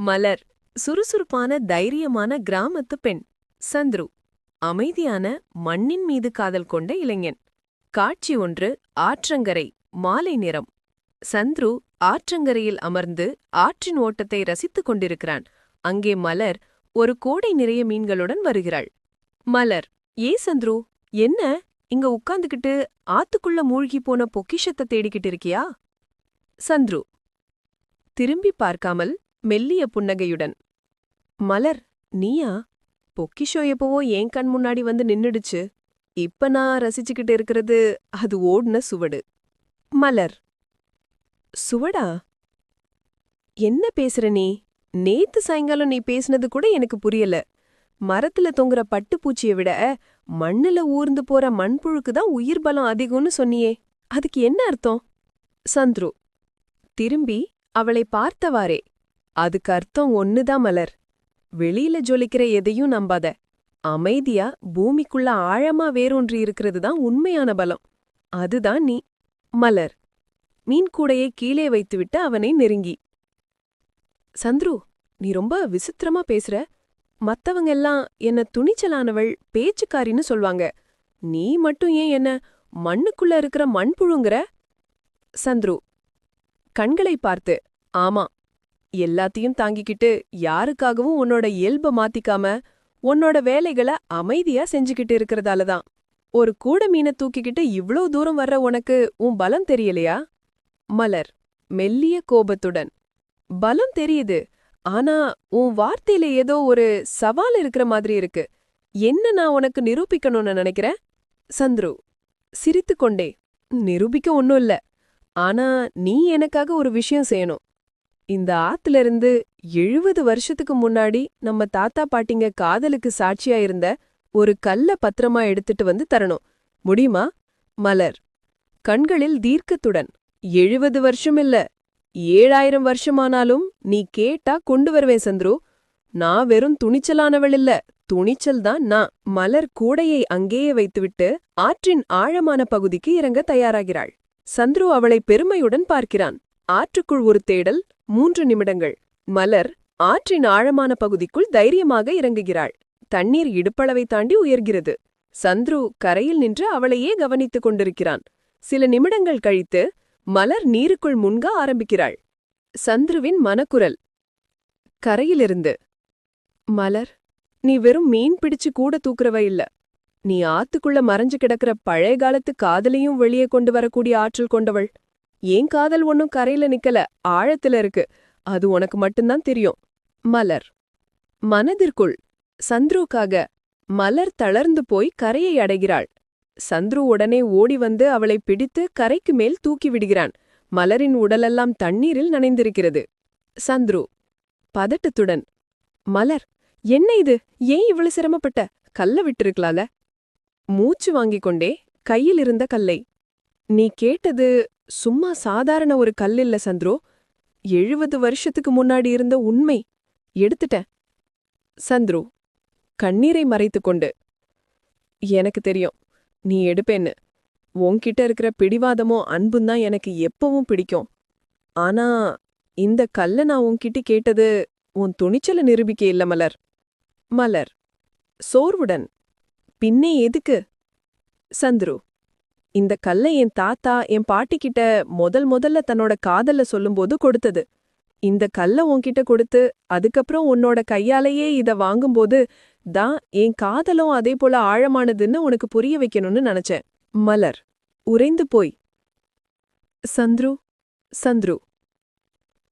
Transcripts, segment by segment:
மலர் சுறுசுறுப்பான தைரியமான கிராமத்து பெண் சந்துரு அமைதியான மண்ணின் மீது காதல் கொண்ட இளைஞன். காட்சி ஒன்று ஆற்றங்கரை மாலை நிறம். சந்துரு ஆற்றங்கரையில் அமர்ந்து ஆற்றின் ஓட்டத்தை ரசித்துக் கொண்டிருக்கிறான். அங்கே மலர் ஒரு கோடை நிறைய மீன்களுடன் வருகிறாள். மலர் ஏ சந்துரு என்ன? இங்க உட்காந்துக்கிட்டு ஆத்துக்குள்ள மூழ்கி போன பொக்கிஷத்தை தேடிக்கிட்டு இருக்கியா? சந்துரு திரும்பி பார்க்காமல் மெல்லிய புன்னகையுடன் மலர் நீயா? பொக்கிஷோ எப்பவோ ஏன் கண் முன்னாடி வந்து நின்னுடுச்சு? இப்ப நான் ரசிச்சுக்கிட்டு இருக்கிறது அது ஓடுன சுவடு. மலர். சுவடா? என்ன பேசுற நீ? நேத்து சாயங்காலம் நீ பேசுனது கூட எனக்கு புரியல. மரத்துல தொங்குற பட்டுப்பூச்சியை விட மண்ணுல ஊர்ந்து போற மண்புழுக்கு தான் உயிர் பலம் அதிகம்னு சொன்னியே. அதுக்கு என்ன அர்த்தம்? சந்துரு திரும்பி அவளை பார்த்தவாறே. அதுக்கு அர்த்தம் ஒண்ணுதான் மலர்? வெளியில ஜொலிக்கிற எதையும் நம்பாத. அமைதியா பூமிக்குள்ள ஆழமா வேரூன்றி இருக்கிறது தான் உண்மையான பலம். அதுதான் நீ மலர். மீன் கூடையை கீழே வைத்துவிட்டு அவனை நெருங்கி. சந்துரு நீ ரொம்ப விசித்திரமா பேசுற. மத்தவங்க எல்லாம் என்ன துணிச்சலானவள் பேச்சுக்காரின்னு சொல்வாங்க. நீ மட்டும் ஏன் என்ன மண்ணுக்குள்ள இருக்கிற மண்புழுங்கிற? சந்துரு கண்களை பார்த்து ஆமா எல்லாத்தையும் தாங்கிக்கிட்டு யாருக்காகவும் உன்னோட இயல்ப மாத்திக்காம உன்னோட வேலைகளை அமைதியா செஞ்சுக்கிட்டு இருக்கறதால தான். ஒரு கூட மீனை தூக்கிக்கிட்டு இவ்ளோ தூரம் வர்ற உனக்கு உன் பலம் தெரியலையா? மலர். மெல்லிய கோபத்துடன். பலம் தெரியுது. ஆனா உன் வார்த்தையில ஏதோ ஒரு சவால் இருக்கிற மாதிரி இருக்கு. என்ன நான் உனக்கு நிரூபிக்கணும்னு நினைக்கிறேன் சந்துரு. சிரித்துக்கொண்டே. நிரூபிக்க ஒன்னும் இல்ல. ஆனா நீ எனக்காக ஒரு விஷயம் செய்யணும். இந்த ஆத்துல இருந்து எழுபது வருஷத்துக்கு முன்னாடி நம்ம தாத்தா பாட்டிங்க காதலுக்கு சாட்சியா இருந்த ஒரு கல்ல பத்திரமா எடுத்துட்டு வந்து தரணும். முடியுமா? மலர். கண்களில் தீர்க்கத்துடன். எழுபது வருஷம் இல்ல. ஏழாயிரம் வருஷமானாலும் நீ கேட்டா கொண்டு வருவேன் சந்துரு. நான் வெறும் துணிச்சலானவள் இல்ல. துணிச்சல் தான் நான். மலர் கூடையை அங்கேயே வைத்துவிட்டு ஆற்றின் ஆழமான பகுதிக்கு இறங்க தயாராகிறாள். சந்துரு அவளை பெருமையுடன் பார்க்கிறான். ஆற்றுக்குள் ஒரு தேடல் மூன்று நிமிடங்கள். மலர் ஆற்றின் ஆழமான பகுதிக்குள் தைரியமாக இறங்குகிறாள். தண்ணீர் இடுப்பளவை தாண்டி உயர்கிறது. சந்துரு கரையில் நின்று அவளையே கவனித்துக் கொண்டிருக்கிறான். சில நிமிடங்கள் கழித்து மலர் நீருக்குள் முன்க ஆரம்பிக்கிறாள். சந்துருவின் மனக்குரல். கரையிலிருந்து. மலர் நீ வெறும் மீன் பிடிச்சு கூட தூக்குறவ இல்ல. நீ ஆத்துக்குள்ள மறைஞ்சு கிடக்கிற பழைய காலத்து காதலையும் வெளியே கொண்டு வரக்கூடிய ஆற்றல் கொண்டவள். ஏன் காதல் ஒன்னும் கரையில நிக்கல ஆழத்துல இருக்கு. அது உனக்கு மட்டும்தான் தெரியும். மலர். மனதிற்குள் சந்துருக்காக மலர் தளர்ந்து போய் கரையை அடைகிறாள். சந்துரு உடனே ஓடி வந்து அவளை பிடித்து கரைக்கு மேல் தூக்கி விடுகிறான். மலரின் உடலெல்லாம் தண்ணீரில் நனைந்திருக்கிறது. சந்துரு. பதட்டத்துடன் மலர் என்ன இது? ஏன் இவ்வளவு சிரமப்பட்ட? கல்ல விட்டிருக்கலால? மூச்சு வாங்கிக் கொண்டே கையில் இருந்த கல்லை. நீ கேட்டது சும்மா சாதாரண ஒரு கல் இல்ல சந்துரு. எழுபது வருஷத்துக்கு முன்னாடி இருந்த உண்மை. எடுத்துட்டேன். சந்துரு கண்ணீரை மறைத்துக்கொண்டு எனக்கு தெரியும். நீ எடுப்பேன்னு. உன்கிட்ட இருக்கிற பிடிவாதமும் அன்பும் தான் எனக்கு எப்பவும் பிடிக்கும். ஆனா இந்த கல்ல நான் உன்கிட்ட கேட்டது உன் துணிச்சல நிரூபிக்க இல்ல மலர். மலர் சோர்வுடன். பின்னே எதுக்கு? சந்துரு இந்த கல்லை என் தாத்தா என் பாட்டிக்கிட்ட முதல் முதல்ல தன்னோட காதல்ல சொல்லும்போது கொடுத்தது. இந்த கல்ல உன்கிட்ட கொடுத்து அதுக்கப்புறம் உன்னோட கையாலேயே இத வாங்கும்போது தான் என் காதலும் அதே போல ஆழமானதுன்னு உனக்கு புரிய வைக்கணும்னு நினைச்சேன். மலர். உறைந்து போய். சந்துரு சந்துரு.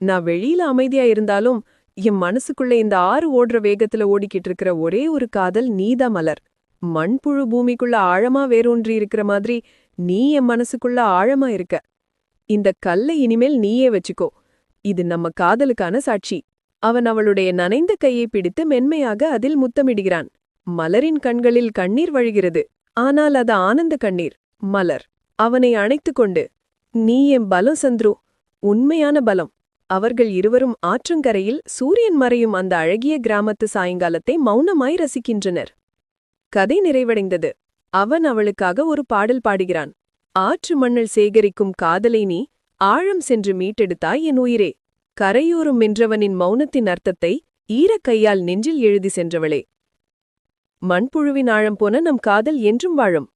நான் வெளியில அமைதியா இருந்தாலும் என் மனசுக்குள்ள இந்த ஆறு ஓடுற வேகத்துல ஓடிக்கிட்டு இருக்கிற ஒரே ஒரு காதல் நீதா மலர். மண்புழு பூமிக்குள்ள ஆழமா வேரூன்றி இருக்கிற மாதிரி நீ என் மனசுக்குள்ள ஆழமா இருக்க. இந்த கல்லை இனிமேல் நீயே வச்சுக்கோ. இது நம்ம காதலுக்கான சாட்சி. அவன் அவளுடைய நனைந்த கையை பிடித்து மென்மையாக அதில் முத்தமிடுகிறான். மலரின் கண்களில் கண்ணீர் வழிகிறது. ஆனால் அது ஆனந்த கண்ணீர். மலர். அவனை அணைத்துக் கொண்டு நீ என் பலம் சந்துரு உண்மையான பலம். அவர்கள் இருவரும் ஆற்றங்கரையில் சூரியன் மறையும் அந்த அழகிய கிராமத்து சாயங்காலத்தை மௌனமாய் ரசிக்கின்றனர் கதை நிறைவடைந்தது. அவன் அவளுக்காக ஒரு பாடல் பாடுகிறான். ஆற்று மண்ணில் சேகரிக்கும் காதலை நீ ஆழம் சென்று மீட்டெடுத்தாய் என் உயிரே. கரையோரம் மென்றவனின் மௌனத்தின் அர்த்தத்தை ஈரக் கையால் நெஞ்சில் எழுதி சென்றவளே. மண்புழுவின் ஆழம் போன நம் காதல் என்றும் வாழும்.